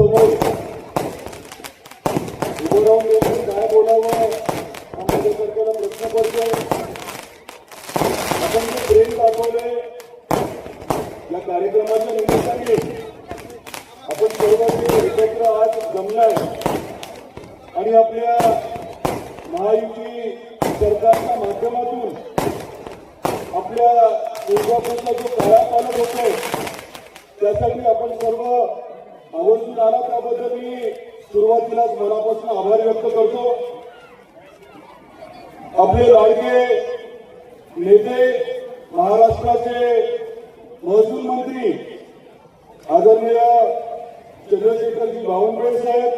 सर्वांच्या समोर. उभं राहून नेमकं काय बोलावं? हा माझ्यासारख्याला प्रश्न पडतो आपण जे प्रेम दाखवले या कार्यक्रमाच्या निमित्ताने आपण सर्वांनी एकत्र आज जमलाय. आणि आपल्या महायुती सरकारच्या माध्यमातून आपल्या दुर्गापूरचा जो काळा पालक होतो त्यासाठी आपण सर्व आवर्जून आला त्याबद्दल मी सुरुवातीलाच मनापासून आभार व्यक्त करतो. आपले लाडके नेते महाराष्ट्राचे महसूल मंत्री आदरणीय चंद्रशेखरजी बावनकुळे साहेब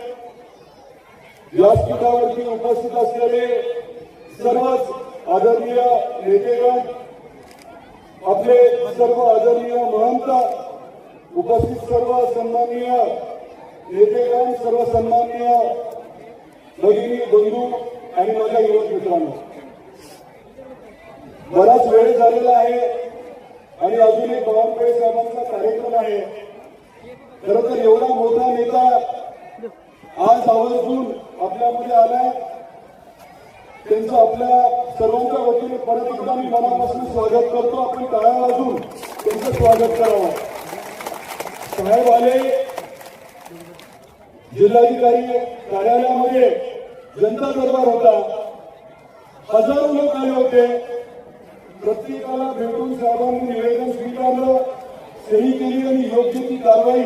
व्यासपीठावरती उपस्थित असलेले सर्वच आदरणीय नेतेगण आपले सर्व आदरणीय महंत उपस्थित सर्व सन्माननीय नेतेगण सर्व सन्माननीय भगिनी बंधू आणि माझ्या युवक मित्रांनो. बराच वेळ झालेला आहे आणि अजून एक बावनकुळे साहेबांचा कार्यक्रम आहे. खर तर एवढा मोठा नेता आज आवर्जून आपल्यामध्ये आलाय. त्यांचं आपल्या सर्वांच्या वतीने परत एकदा मी मनापासून स्वागत करतो. आपण टाळ्या वाजून त्यांचं स्वागत करावं. साहेब आले जिल्हाधिकारी कार्यालयामध्ये जनता दरबार होता. हजारो लोक आले होते. प्रत्येकाला भेटून साहेबांनी निवेदन स्वीकारलं सही केली आणि योग्य ती कारवाई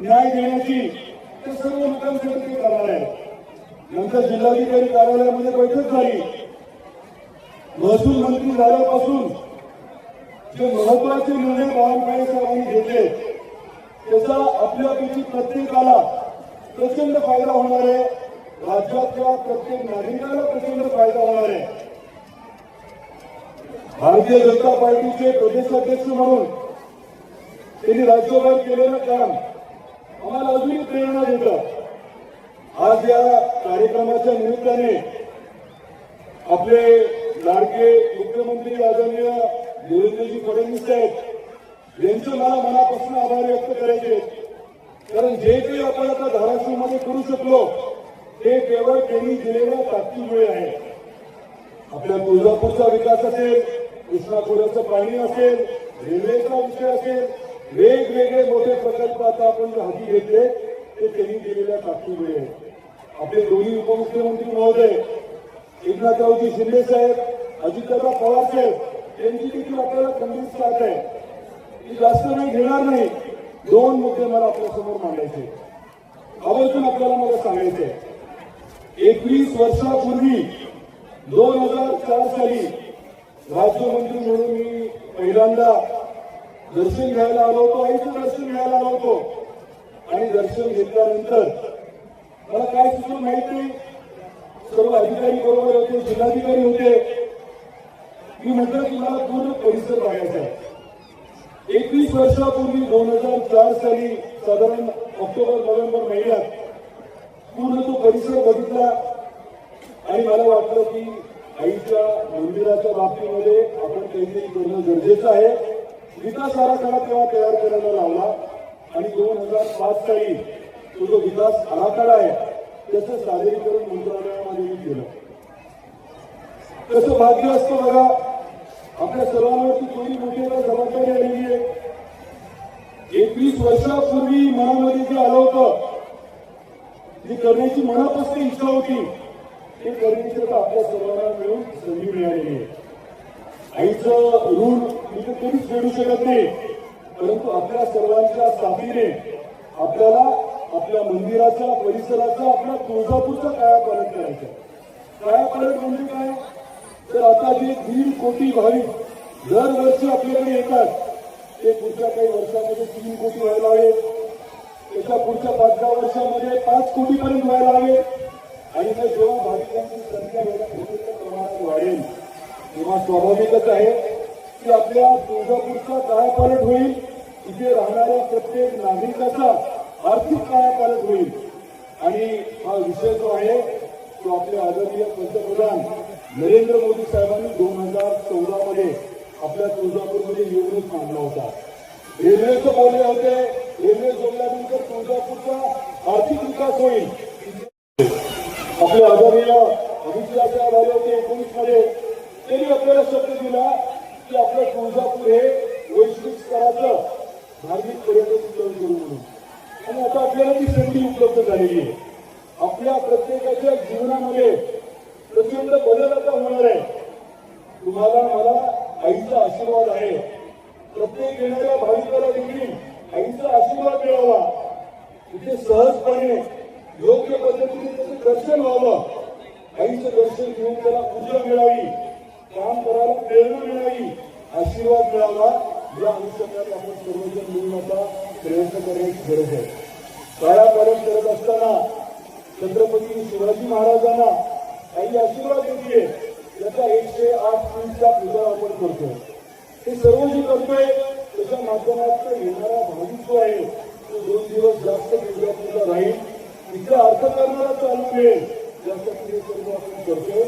न्याय देण्याची ते सर्व लोकांसाठी ते करणार आहे नंतर जिल्हाधिकारी कार्यालयामध्ये बैठक झाली. महसूल मंत्री झाल्यापासून जे महत्त्वाचे निर्णय बाळासाहेबांनी घेतले त्याचा आपल्यापैकी प्रत्येकाला प्रचंड फायदा होणार आहे. राज्यातल्या प्रत्येक नागरिकाला प्रचंड फायदा होणार आहे. भारतीय जनता पार्टीचे प्रदेशाध्यक्ष म्हणून त्यांनी राज्यभर केलेलं काम आम्हाला अजूनही प्रेरणा देतं आज या कार्यक्रमाच्या निमित्ताने आपले लाडके मुख्यमंत्री आदरणीय देवेंद्रजी फडणवीस साहेब यांचं मला मनापासून आभार व्यक्त करायचे. कारण जे काही आपण आता धाराशिवमध्ये करू शकलो ते केवळ त्यांनी दिलेल्या ताकदीमुळे आहे. आपल्या तुळजापूरचा विकास असेल कृष्णापुराचं पाणी असेल रेल्वेचा विषय असेल वेगवेगळे मोठे प्रकल्प आता आपण हाती घेतले ते त्यांनी दिलेल्या ताकदीमुळे आहे. आपले दोन्ही उपमुख्यमंत्री महोदय एकनाथरावजी शिंदे साहेब अजितदादा पवार साहेब यांची देखील आपल्याला खंडित साथ आहे. मी जास्त वेळ घेणार नाही. दोन मुद्दे मला आपल्यासमोर मांडायचे. आवर्जून आपल्याला मला सांगायचे. एकवीस वर्षापूर्वी दोन हजार चार साली राज्यमंत्री म्हणून मी पहिल्यांदा दर्शन घ्यायला आलो होतो. आईचं दर्शन घ्यायला आलो होतो. आणि दर्शन घेतल्यानंतर मला काय सुचलं माहिती नाही. सर्व अधिकारी बरोबर होते जिल्हाधिकारी होते. मी म्हटलं की मला पूर्ण परिसर बघायचा आहे. एकवीस वर्षापूर्वी दोन हजार चार साली साधारण ऑक्टोबर नोव्हेंबर महिन्यात पूर्ण तो परिसर बघितला आणि मला वाटलं की आईच्या मंदिराच्या बाबतीमध्ये आपण काहीतरी करणं गरजेचं आहे. विकास आराखडा तेव्हा तयार करायला लावला. आणि दोन हजार पाच साली तो जो विकास आराखडा आहे त्याचं सादरीकरण मंत्रालयामध्ये केलं. तसं भाग्य असतं बघा आपल्या सर्वांवरती थोडी मोठी जबाबदारी आलेली आहे. एकवीस वर्षापूर्वी मनामध्ये जे आलं होतं जी करण्याची मनापासून इच्छा होती ते करण्याची आता आपल्या सर्वांना मिळून संधी मिळालेली आहे. आईचं ऋण मी तर कधीच फेडू शकत नाही परंतु आपल्या सर्वांच्या साथीने आपल्याला आपल्या मंदिराचा परिसराचा आपल्या तुळजापूरचा कायापालट करायचा कायापालट म्हणजे काय? तर आता जे दीड कोटी भाविक दरवर्षी आपल्याकडे येतात ते पुढच्या काही वर्षामध्ये तीन कोटी व्हायला हवे. त्याच्या पुढच्या पाच दहा वर्षामध्ये पाच कोटीपर्यंत व्हायला हवे. आणि मग जेव्हा भाविकांची संख्या मोठ्या प्रमाणात वाढेल तेव्हा स्वाभाविकच आहे की आपल्या तुळजापूरचा कायापालट होईल. इथे राहणाऱ्या प्रत्येक नागरिकाचा आर्थिक कायापालट होईल. आणि हा विषय जो आहे तो आपले आदरणीय पंतप्रधान नरेंद्र मोदी हजार चौदा मध्ये आपल्या तुळजापूरमध्ये निवडणूक मांडला होता. रेल्वेचं बोलले होते रेल्वे जोडल्यानंतर तुळजापूरचा आर्थिक विकास होईल. आपले आदरणीय अमित झाले होते एकोणीसमध्ये. त्यांनी आपल्याला शब्द दिला की आपलं तुळजापूर हे वैश्विक स्तराचं धार्मिक पर्यटन स्थळ करू म्हणून. आणि आता आपल्याला ती संधी उपलब्ध झालेली आहे. आपल्या प्रत्येकाच्या जीवनामध्ये प्रचंड बदल आता होणार आहे. आईचा आशीर्वाद आहे. प्रत्येक येणाऱ्या भाविकाला देखील आईचा आशीर्वाद मिळावा. इथे सहजपणे योग्य पद्धतीने त्याचं दर्शन व्हावं. आईचं दर्शन घेऊन त्याला पूजा मिळावी काम करायला प्रेरणा मिळावी आशीर्वाद मिळावा या अनुषंगाने आपण सर्वजण मिळून आता प्रयत्न करण्याची गरज आहे. काळाकारण करत असताना छत्रपती शिवाजी महाराजांना काही आशीर्वाद देते त्याचा एकशे आठ फूटचा पूजा करतो. हे सर्व जे करतोय त्याच्या माध्यमातून येणारा भाविक जो आहे तो दोन दिवस जास्त पूजा राहील. तिचा अर्थकारणाला चालू मिळेल यासाठी हे सर्व आपण करतोय.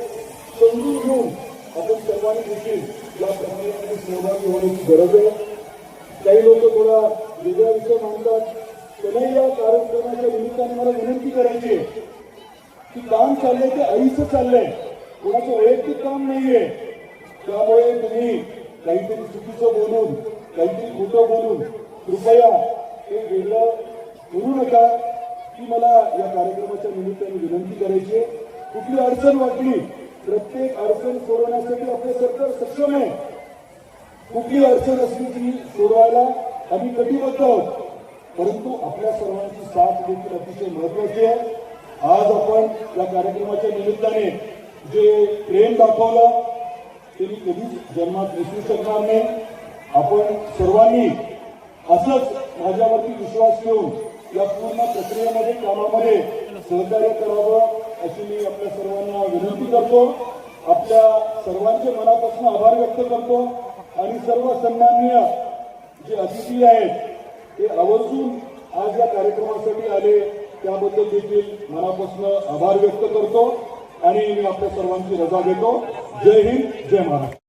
समजून घेऊन आपण सर्वांनी देखील या प्रमाणामध्ये सहभागी होण्याची गरज आहे. काही लोक थोडा वेगळा विषय मानतात त्यांनाही या कार्यक्रमाच्या निमित्ताने मला विनंती करायची आहे की काम चाललंय ते आईचं चाललंय. कोणाचं वैयक्तिक काम नाहीये. त्यामुळे तुम्ही काहीतरी चुकीचं बोलून काहीतरी खोटं बोलून कृपया हे वेगळं करू नका. ही मला या कार्यक्रमाच्या निमित्ताने विनंती करायची आहे. कुठली अडचण वाटली प्रत्येक अडचण सोडवण्यासाठी आपलं सरकार सक्षम आहे. कुठली अडचण असली ती सोडवायला आम्ही कटिबद्ध आहोत. परंतु आपल्या सर्वांची साथ देखील अतिशय महत्वाची आहे. आज आपण या कार्यक्रमाच्या निमित्ताने जे प्रेम दाखवलं ते मी कधीच जन्मात दिसू शकणार नाही. आपण सर्वांनी असंच माझ्यावरती विश्वास ठेवून या पूर्ण प्रक्रियेमध्ये कामामध्ये सहकार्य करावं अशी मी आपल्या सर्वांना विनंती करतो. आपल्या सर्वांचे मनापासून आभार व्यक्त करतो. आणि सर्व सन्माननीय जे अतिथी आहेत ते आवर्जून आज या कार्यक्रमासाठी आले. त्याबद्दल देखील मनापासून आभार व्यक्त करतो. आणि मी आपल्या सर्वांची रजा घेतो जय हिंद जय महाराष्ट्र.